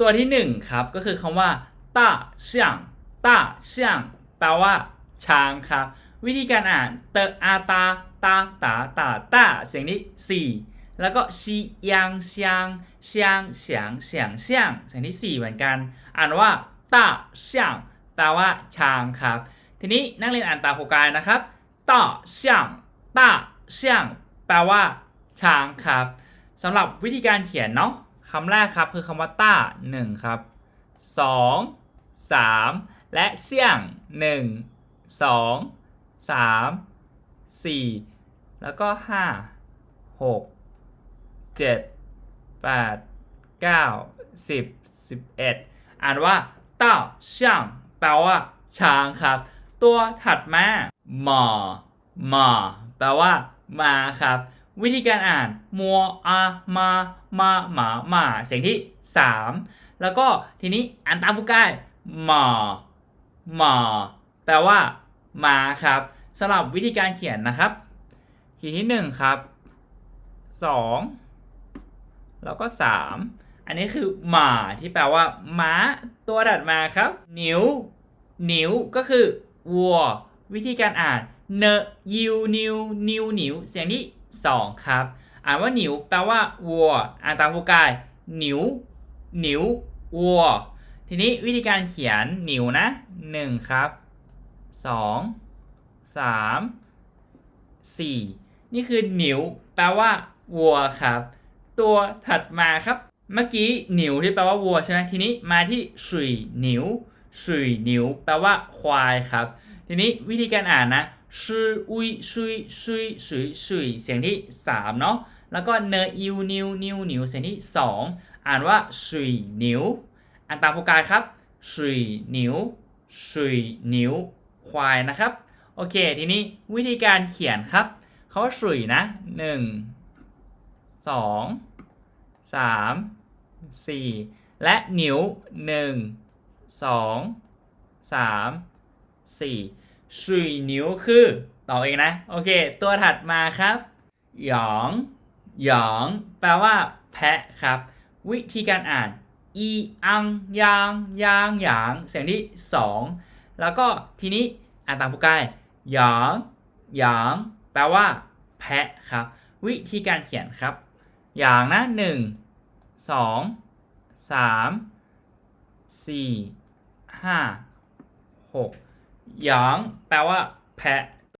ตัวที่หนึ่งครับ ก็คือคำว่าต้าเสี่ยงต้าเสี่ยงแปลว่า ช้างครับ วิธีการอ่านเตออาตาตาตาตาตาเสียงนี้สี่แล้วก็ซียังเซียงเซียงเสียงเสียงเสียงเสียงที่สี่เหมือนกัน อ่านว่าต้าเสี่ยงแปลว่าช้างครับ ทีนี้นักเรียนอ่านตามโครงการนะครับต้าเสี่ยงต้าเสี่ยงแปลว่าช้างครับสำหรับวิธีการเขียนเนาะ คำแรกครับคือคำว่าต้าหนึ่งครับสองสามและเสี่ยงหนึ่งสองสามสี่แล้วก็ห้าหกเจ็ดแปดเก้าสิบสิบเอ็ดอ่านว่าต้าเสี่ยงแปลว่าช้างครับ ตัวถัดมาหมอหมอแปลว่ามาครับ วิธีการอ่านมัวอามามาหมาหมาเสียงที่ 3 แล้วก็ทีนี้อ่านตามฟูกายหมาหมาแปลว่ามาครับสำหรับวิธีการเขียนนะครับ ขีดที่ 1 ครับ 2 แล้วก็ 3 อันนี้คือหมาที่แปลว่าม้าตัวดัดมาครับ นิ้ว นิ้วก็คือวัว วิธีการอ่านเนยิวนิวนิวนิวเสียงที่ 2 ครับ อ่านว่าหนิวแปลว่าวัวอ่านตามผู้กายหนิวหนิววัวทีนี้วิธีการเขียนหนิวนะ 1 ครับ 2 3 4 นี่คือหนิวแปลว่าวัวครับ ตัวถัดมาครับเมื่อกี้หนิวที่แปลว่าวัวใช่ไหมทีนี้มาที่สุยหนิวสุยหนิวแปลว่าควายครับ ทีนี้วิธีการอ่านนะ ชื่ออุยซุยซุยสุยสุยเสียงที่3เนาะแล้วก็เนอิวนิวนิวนิวเสียงที่2อ่านว่าสุยนิวอ่านตามโฟกัสครับสุยนิวสุยนิวควายนะครับโอเคทีนี้วิธีการเขียนครับเขาว่าสุยนะ1 2 3 4และนิ้ว1 2 3 4สุ สุยนิ้วคือต่อเองนะ โอเค ตัวถัดมาครับหยองหยอง แปลว่า แพะครับ วิธีการอ่าน อีอังยางยางหยาง เสียงที่ 2 แล้วก็ทีนี้อ่านตามผู้กายหยองหยางแปลว่า แพะครับ วิธีการเขียนครับ อย่างนะหนึ่งสองสามสี่ห้าหก หยางแปลว่า แพะ